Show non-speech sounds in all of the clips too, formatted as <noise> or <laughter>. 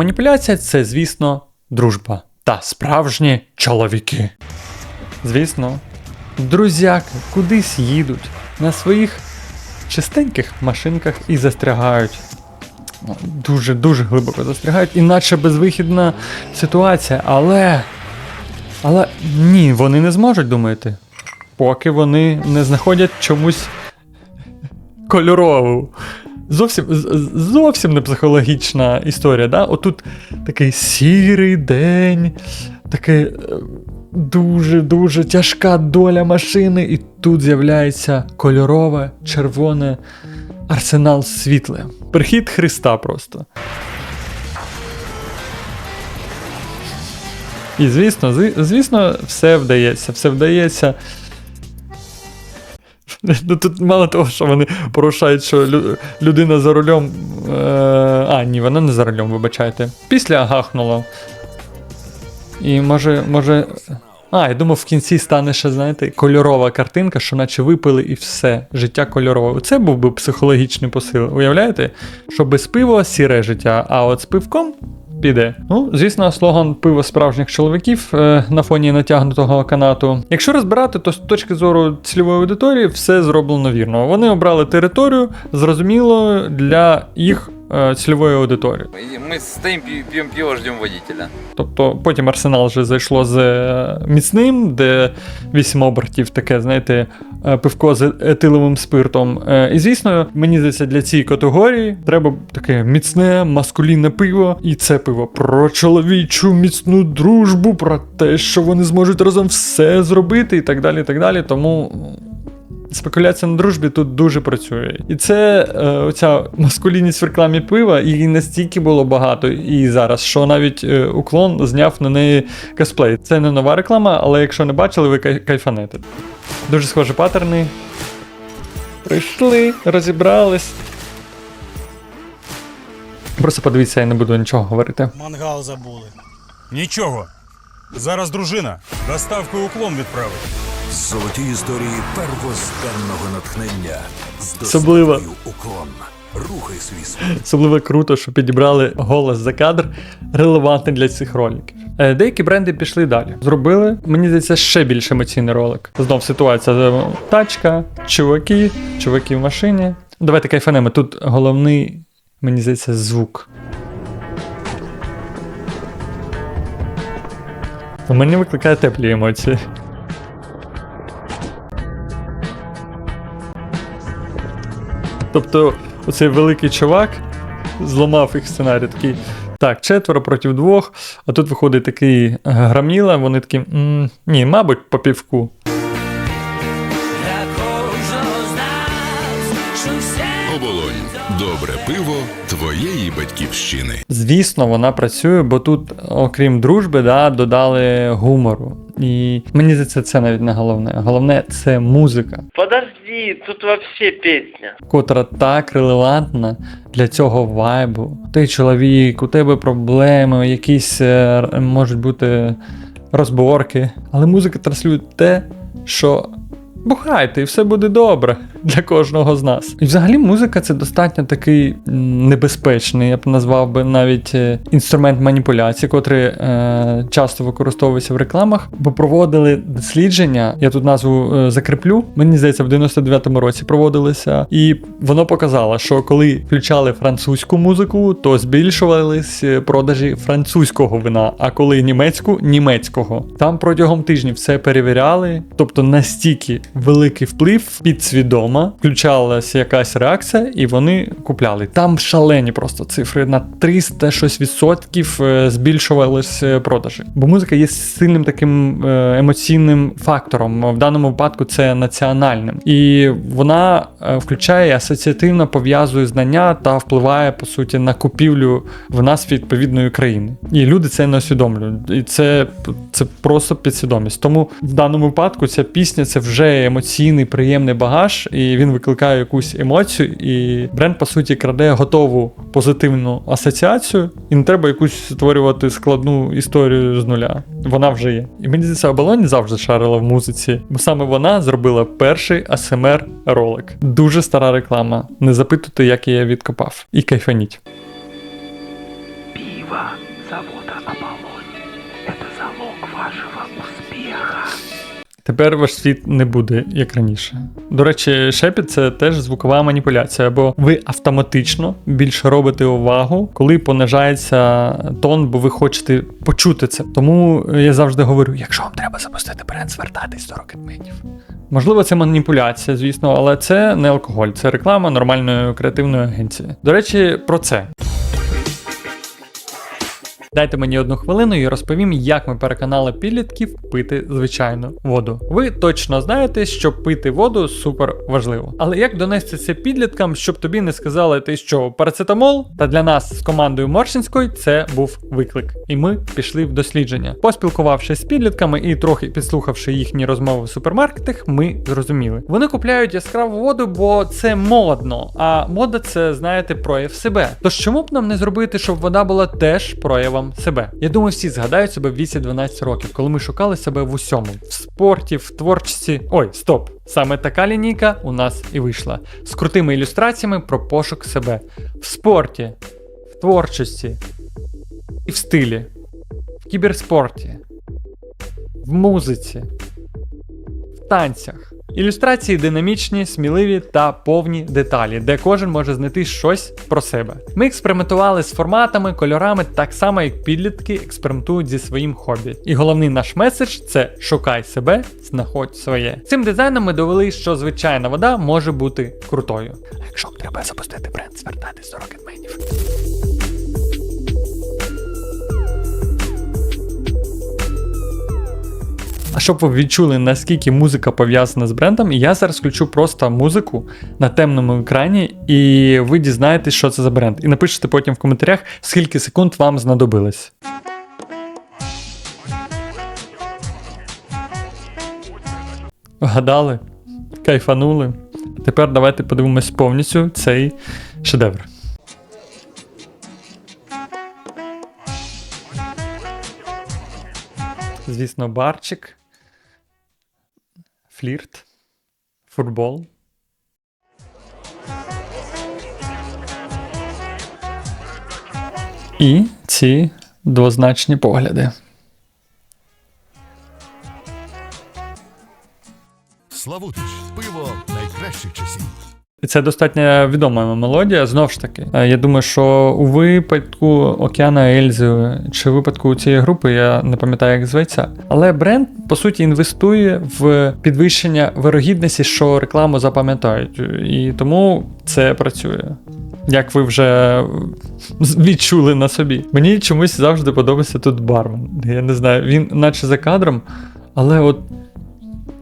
Маніпуляція це, звісно, дружба та справжні чоловіки. Звісно, друзяки кудись їдуть на своїх чистеньких машинках і застрягають. Ну, Дуже дуже глибоко застрягають, іначе безвихідна ситуація, але. Але ні, вони не зможуть думаєте. Поки вони не знаходять чомусь кольорову. Зовсім, зовсім не психологічна історія. Да? Отут такий сірий день, таке дуже-дуже тяжка доля машини, і тут з'являється кольорове, червоне арсенал світле. Прихід Христа просто. І звісно, звісно, все вдається, все вдається. <laughs> Ну, тут мало того, що вони порушають, що людина за рулем. Е- а, ні, вона не за рулем, вибачайте. Після гахнула. І може, може. А, я думав, в кінці стане ще, знаєте, кольорова картинка, що наче випили і все, життя кольорове. Це був би психологічний посил. Уявляєте? Що без пива сіре життя, а от з пивком піде. Ну, звісно, слоган пиво справжніх чоловіків е, на фоні натягнутого канату. Якщо розбирати, то з точки зору цільової аудиторії все зроблено вірно. Вони обрали територію, зрозуміло, для їх цільової аудиторії. И Мы стоим, пи- пьем пиво, ждем водителя. Тобто потім Арсенал вже зайшло з е, міцним, де 8 обертів, таке, знаєте, е, пивко з етиловим спиртом. Е, І звісно, мені здається, для цієї категорії треба таке міцне, маскулінне пиво. І це пиво про чоловічу міцну дружбу, про те, що вони зможуть разом все зробити, і так далі. і так далі. Тому. Спекуляція на дружбі тут дуже працює. І це е, оця маскулінність в рекламі пива, її настільки було багато і зараз, що навіть е, уклон зняв на неї косплей. Це не нова реклама, але якщо не бачили, ви кай- кайфанете. Дуже схожі паттерни. Прийшли, розібрались. Просто подивіться, я не буду нічого говорити. Мангал забули. Нічого. Зараз дружина доставкою уклон відправить. Золоті історії первозданного натхнення з Особливо. уклон. Рухай свій світ. Особливо круто, що підібрали голос за кадр релевантний для цих роликів. Е, Деякі бренди пішли далі. Зробили, мені здається, ще більш емоційний ролик. Знов ситуація е, тачка, чуваки, чуваки в машині. Давайте кайфанемо. Тут головний, мені здається, звук. У мене викликає теплі емоції. Тобто, оцей великий чувак зламав їх сценарій такий. Так, четверо проти двох, а тут виходить такий е, граміла, вони такі. «М, ні, мабуть, по півку. Добре пиво твоєї батьківщини. Звісно, вона працює, бо тут, окрім дружби, да, додали гумору. І мені здається, це навіть не головне. Головне це музика, Подожди, тут вообще песня. котра так релевантна для цього вайбу. Ти чоловік, у тебе проблеми, якісь е, можуть бути розборки. Але музика транслює те, що бухайте, і все буде добре для кожного з нас. І взагалі музика це достатньо такий небезпечний, я б назвав би навіть е, інструмент маніпуляції, котрий е, часто використовується в рекламах, бо проводили дослідження. Я тут назву е, закріплю. Мені здається, в 99-му році проводилися, і воно показало, що коли включали французьку музику, то збільшувались е, продажі французького вина, а коли німецьку німецького. Там протягом тижнів все перевіряли, тобто настільки великий вплив підсвідомо, включалася якась реакція, і вони купляли. Там шалені просто цифри на 300 щось відсотків е, збільшувались е, продажі. Бо музика є сильним таким е, емоційним фактором. В даному випадку це національним. І вона включає асоціативно пов'язує знання та впливає по суті на купівлю в нас відповідної країни. І люди це не усвідомлюють. І це, це просто підсвідомість. Тому в даному випадку ця пісня це вже емоційний, приємний багаж, він викликає якусь емоцію. І бренд, по суті, краде готову позитивну асоціацію, і не треба якусь створювати складну історію з нуля. Вона вже є. І мені здається, Абалоні завжди шарила в музиці, бо саме вона зробила перший ASMR ролик. Дуже стара реклама. Не запитуйте, як я її відкопав. І кайфаніть. Тепер ваш світ не буде як раніше. До речі, шепіт це теж звукова маніпуляція, бо ви автоматично більше робите увагу, коли понижається тон, бо ви хочете почути це. Тому я завжди говорю: якщо вам треба запустити бренд, звертайтесь до рокетменів. Можливо, це маніпуляція, звісно, але це не алкоголь, це реклама нормальної креативної агенції. До речі, про це. Дайте мені одну хвилину і розповім, як ми переконали підлітків пити звичайну воду. Ви точно знаєте, що пити воду супер важливо. Але як донести це підліткам, щоб тобі не сказали, ти що парацетамол? Та для нас з командою Моршинської це був виклик. І ми пішли в дослідження. Поспілкувавшись з підлітками і трохи підслухавши їхні розмови в супермаркетах, ми зрозуміли. Вони купляють яскраву воду, бо це модно. А мода це, знаєте, прояв себе. Тож чому б нам не зробити, щоб вода була теж проявом себе? Я думаю, всі згадають себе в віці 12 років, коли ми шукали себе в усьому: в спорті, в творчості. Ой, стоп! Саме така лінійка у нас і вийшла з крутими ілюстраціями про пошук себе в спорті, в творчості і в стилі, в кіберспорті, в музиці, в танцях. Ілюстрації динамічні, сміливі та повні деталі, де кожен може знайти щось про себе. Ми експериментували з форматами, кольорами, так само як підлітки експериментують зі своїм хобі. І головний наш меседж це шукай себе, знаходь своє. Цим дизайном ми довели, що звичайна вода може бути крутою. А якщо треба запустити бренд, звертайтесь до рокетменів. Щоб ви відчули, наскільки музика пов'язана з брендом, я зараз включу просто музику на темному екрані, і ви дізнаєтесь, що це за бренд. І напишете потім в коментарях, скільки секунд вам знадобилось. Вгадали? Кайфанули. Тепер давайте подивимось повністю цей шедевр. Звісно, барчик, флірт, футбол. І ці двозначні погляди. Славутич, пиво найкращих часів. І Це достатньо відома мелодія. Знову ж таки, е, я думаю, що у випадку Океана Ельзи чи випадку цієї групи, я не пам'ятаю, як зветься. Але бренд по суті інвестує в підвищення вирогідності, що рекламу запам'ятають. І тому це працює. Як ви вже відчули на собі. Мені чомусь завжди подобається тут бармен. Я не знаю, він наче за кадром, але от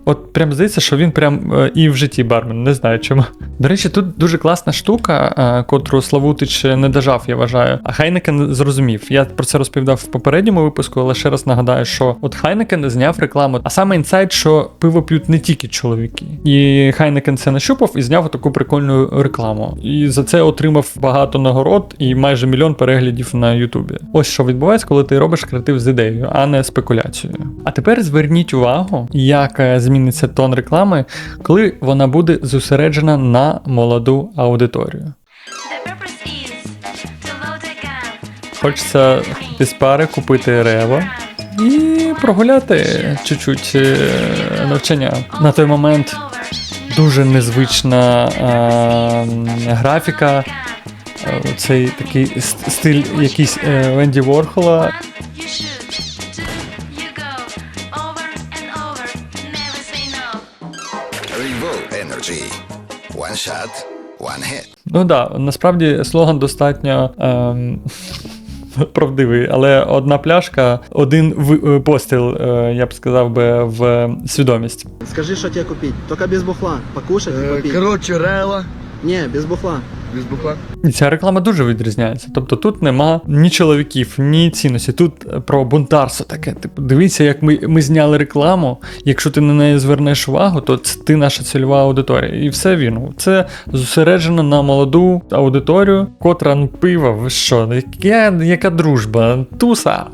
От прям здається, що він прям е, і в житті бармен, не знаю чому. До речі, тут дуже класна штука, е, котру Славутич не дожав, я вважаю. А Хайнекен зрозумів. Я про це розповідав в попередньому випуску, але ще раз нагадаю, що от Хайнекен зняв рекламу, а саме інсайт, що пиво п'ють не тільки чоловіки. І Хайнекен це нащупав і зняв таку прикольну рекламу. І за це отримав багато нагород і майже мільйон переглядів на Ютубі. Ось що відбувається, коли ти робиш креатив з ідеєю, а не спекуляцією. А тепер зверніть увагу, як е, зміниться тон реклами, коли вона буде зосереджена на молоду аудиторію. Хочеться без пари купити рево і прогуляти чуть-чуть е, навчання. На той момент дуже незвична е, графіка. е, Цей такий стиль якийсь Венді Ворхола. Revolt Energy. One shot, one hit. Ну так, да, насправді слоган достатньо ем, правдивий, але одна пляшка, один в- е, постріл, е, я б сказав би, в свідомість. Скажи, що тебе купити. Тільки без бухла. Покушать и попить. Короче, рела. Ні, без бухла. Без ця реклама дуже відрізняється. Тобто тут нема ні чоловіків, ні цінності. Тут про бунтарство таке. Типу, дивіться, як ми, ми зняли рекламу. Якщо ти на неї звернеш увагу, то це ти наша цільова аудиторія. І все вірно. Це зосереджено на молоду аудиторію, котра ну, пиво, ви що, яка, яка дружба, туса.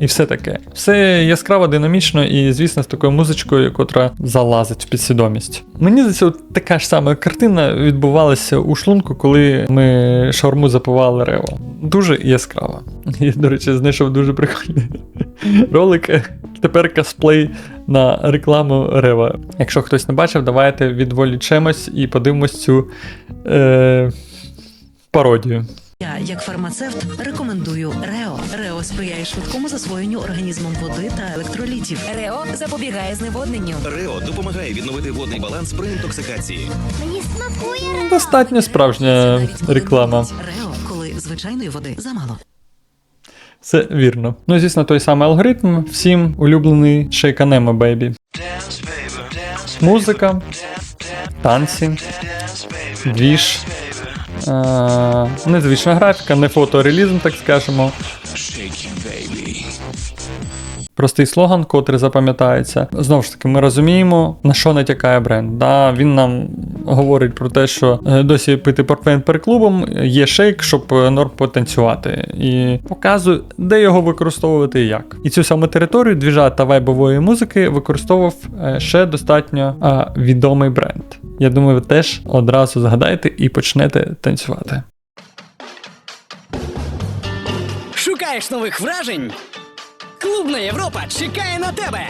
І все таке. Все яскраво, динамічно і, звісно, з такою музичкою, котра залазить в підсвідомість. Мені здається, така ж сама картина відбувалася у шлунку, коли ми шаурму запивали рево. Дуже яскраво. Я, до речі, знайшов дуже прикольний <laughs> ролик. Тепер косплей на рекламу Рева. Якщо хтось не бачив, давайте відволічемось і подивимось цю е, пародію. Я, як фармацевт, рекомендую Рео. Рео сприяє швидкому засвоєнню організмом води та електролітів. Рео запобігає зневодненню. Рео допомагає відновити водний баланс при інтоксикації. Мені смакує Достатньо справжня реклама. Рео, коли звичайної води замало. Це вірно. Ну, звісно, той самий алгоритм. Всім улюблений Шейканема Бейбі. Музика, танці, двіж. Е, незвична графіка, не фотореалізм, так скажемо. Простий слоган, котрий запам'ятається. Знову ж таки, ми розуміємо, на що натякає бренд. Да, він нам говорить про те, що е, досі пити портвейн перед клубом є шейк, щоб е, норм потанцювати. І показує, де його використовувати і як. І цю саму територію двіжа та вайбової музики використовував е, ще достатньо відомий бренд. Я думаю, ви теж одразу згадаєте і почнете танцювати. Шукаєш нових вражень? Клубна Європа чекає на тебе.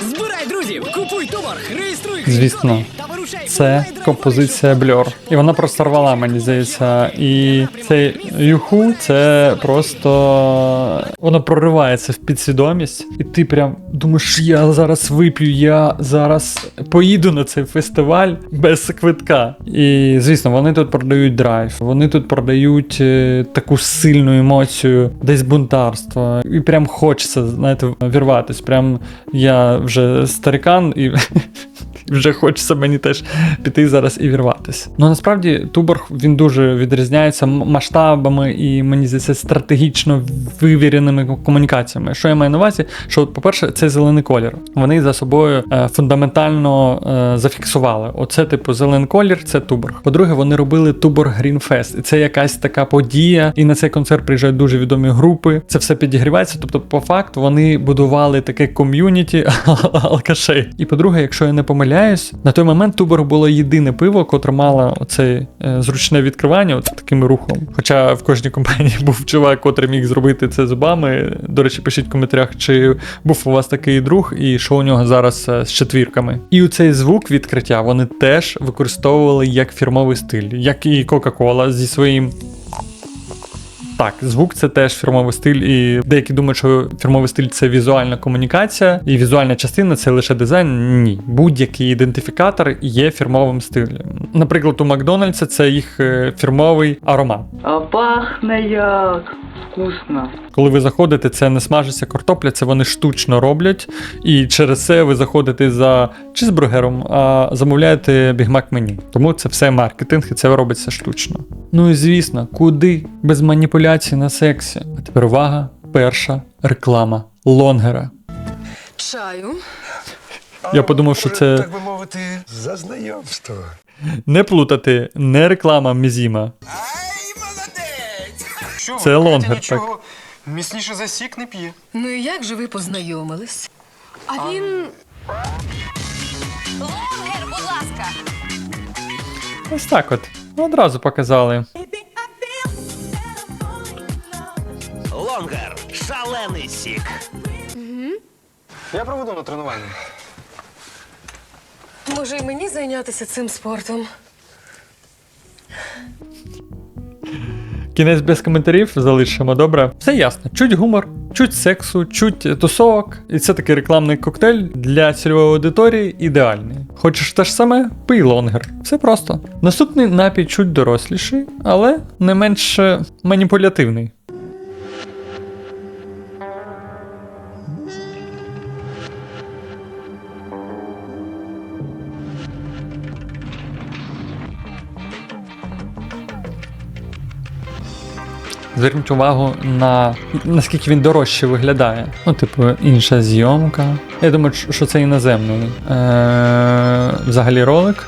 Збирай друзів, купуй товар, реєструй Звісно, та Це композиція Blur. І вона просто рвала, мені здається. І цей юху це просто воно проривається в підсвідомість, і ти прям думаєш, я зараз вип'ю, я зараз поїду на цей фестиваль без квитка. І звісно, вони тут продають драйв, вони тут продають е, таку сильну емоцію, десь бунтарство. І прям хочеться, знаєте, вірватись. Прям я вже старикан і. <laughs> Вже хочеться мені теж піти зараз і вірватися. Ну насправді Туборг він дуже відрізняється масштабами і мені здається стратегічно вивіреними комунікаціями. Що я маю на увазі? Що, по-перше, це зелений колір. Вони за собою е, фундаментально е, зафіксували. Оце, типу, зелений колір, це Туборг. По-друге, вони робили Туборг Fest. І це якась така подія. І на цей концерт приїжджають дуже відомі групи. Це все підігрівається. Тобто, по факту, вони будували таке ком'юніті <laughs> алкашей. І по-друге, якщо я не помиляюсь, на той момент Туборг було єдине пиво, котре мало оце е, зручне відкривання, от таким рухом. Хоча в кожній компанії <laughs> був чувак, котрий міг зробити це зубами. До речі, пишіть в коментарях, чи був у вас такий друг, і що у нього зараз е, з четвірками. І у цей звук відкриття вони теж використовували як фірмовий стиль, як і Coca-Cola зі своїм. Так, звук це теж фірмовий стиль, і деякі думають, що фірмовий стиль це візуальна комунікація, і візуальна частина це лише дизайн. Ні, будь-який ідентифікатор є фірмовим стилем. Наприклад, у Макдональдса це їх е, фірмовий аромат. А пахне як вкусно. Коли ви заходите, це не смажиться картопля, це вони штучно роблять, і через це ви заходите за чизбургером, а замовляєте бігмак меню. Тому це все маркетинг, і це робиться штучно. Ну і звісно, куди без маніпуляцій на сексі? А тепер увага, перша реклама лонгера. Чаю. Я подумав, що це Так би мовити, за знайомство. не плутати, не реклама Мізіма. Ай, молодець! Що Це лонгер, нічого міцніше за сік не п'є. Ну і як же ви познайомились? А він. Лонгер, будь ласка. Ось так от. Одразу показали. Сік. Я проведу на тренування. Може, і мені зайнятися цим спортом? Кінець без коментарів залишимо, добре. Все ясно. Чуть гумор, чуть сексу, чуть тусовок. І це такий рекламний коктейль для цільової аудиторії ідеальний. Хочеш те ж саме? Пий лонгер. Все просто. Наступний напій чуть доросліший, але не менш е, маніпулятивний. Зверніть увагу на наскільки він дорожче виглядає. Ну, типу, інша зйомка. Я думаю, що- це іноземний. Е- взагалі ролик.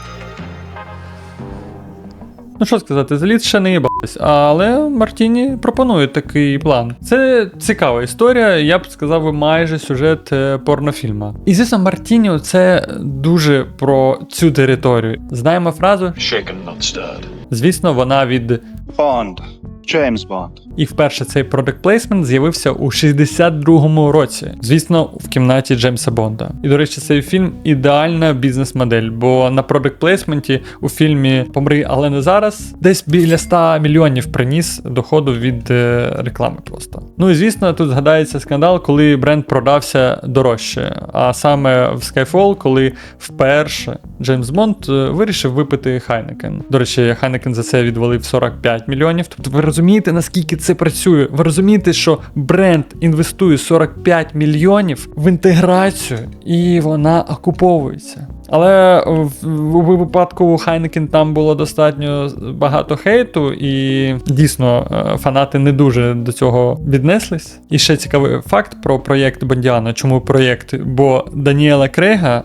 Ну що сказати, заліт ще не їбались, але Мартіні пропонує такий план. Це цікава історія, я б сказав, майже сюжет е, порнофільма. І звісно, Мартіні це дуже про цю територію. Знаємо фразу Shaken, not stirred. Звісно, вона від Bond. James Bond. і вперше цей продакт плейсмент з'явився у 62-му році. Звісно, в кімнаті Джеймса Бонда. І до речі, цей фільм ідеальна бізнес-модель, бо на продакт плейсменті у фільмі Помри, але не зараз десь біля 100 мільйонів приніс доходу від е, реклами просто. Ну і звісно, тут згадається скандал, коли бренд продався дорожче. А саме в Skyfall, коли вперше Джеймс Бонд е, вирішив випити Хайнекен. До речі, Хайнекен за це відвалив 45 мільйонів. Тобто ви розумієте, наскільки це працює? Ви розумієте, що бренд інвестує 45 мільйонів в інтеграцію, і вона окуповується. Але в- випадку Хайнекен там було достатньо багато хейту, і дійсно е, фанати не дуже до цього віднеслись. І ще цікавий факт про проєкт Бондіана. Чому проєкт? Бо Даніела Крейга е,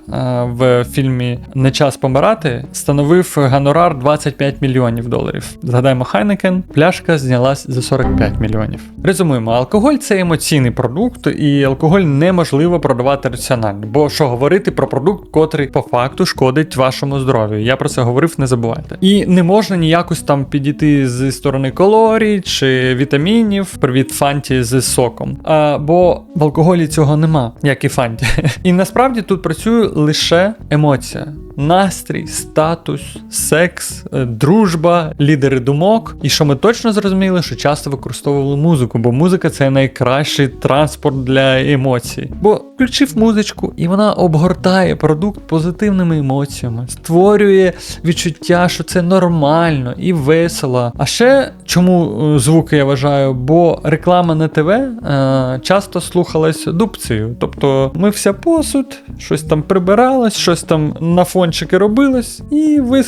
в фільмі Не час помирати становив гонорар 25 мільйонів доларів. Згадаємо Хайнекен, пляшка знялась за 45 мільйонів. Резумуємо, алкоголь це емоційний продукт, і алкоголь неможливо продавати раціонально. Бо що говорити про продукт, котрий по факту шкодить вашому здоров'ю. Я про це говорив, не забувайте. І не можна ніякось там підійти зі сторони калорій чи вітамінів. Привіт, фанті з соком. А, бо в алкоголі цього нема, як і фанті. <laughs> І насправді тут працює лише емоція. Настрій, статус, секс, е, дружба, лідери думок. І що ми точно зрозуміли, що часто використовували музику, бо музика це найкращий транспорт для емоцій. Бо включив музичку, і вона обгортає продукт позитивними емоціями, створює відчуття, що це нормально і весело. А ще чому е, звуки я вважаю? Бо реклама на ТВ е, часто слухалась дубцею. Тобто ми вся посуд, щось там прибиралось, щось там на фончики робилось, і ви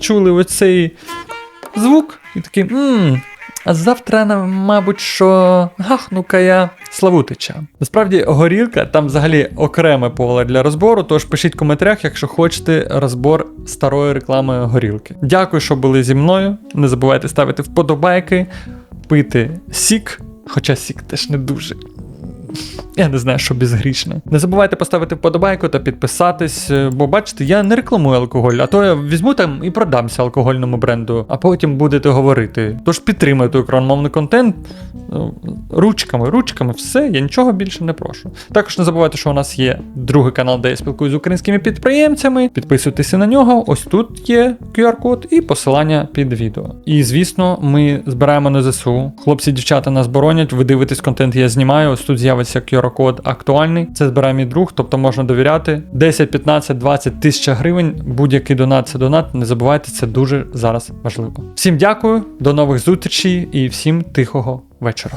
чули оцей звук, і такий. мм. А завтра, мабуть, що гахну-ка я Славутича. Насправді, горілка там взагалі окреме поле для розбору. Тож пишіть в коментарях, якщо хочете розбор старої реклами горілки. Дякую, що були зі мною. Не забувайте ставити вподобайки, пити сік, хоча сік теж не дуже. Я не знаю, що безгрішне. Не забувайте поставити вподобайку та підписатись, е, бо бачите, я не рекламую алкоголь, а то я візьму там і продамся алкогольному бренду, а потім будете говорити. Тож підтримуйте україномовний контент ну, ручками, ручками, все, я нічого більше не прошу. Також не забувайте, що у нас є другий канал, де я спілкуюся з українськими підприємцями. Підписуйтеся на нього. Ось тут є QR-код і посилання під відео. І звісно, ми збираємо на ЗСУ. Хлопці, дівчата нас боронять. Ви дивитесь контент, я знімаю. Ось тут з'явиться QR-код актуальний. Це збирає мій друг, тобто можна довіряти. 10, 15, 20 тисяч гривень. Будь-який донат це донат. Не забувайте, це дуже зараз важливо. Всім дякую, до нових зустрічей і всім тихого вечора.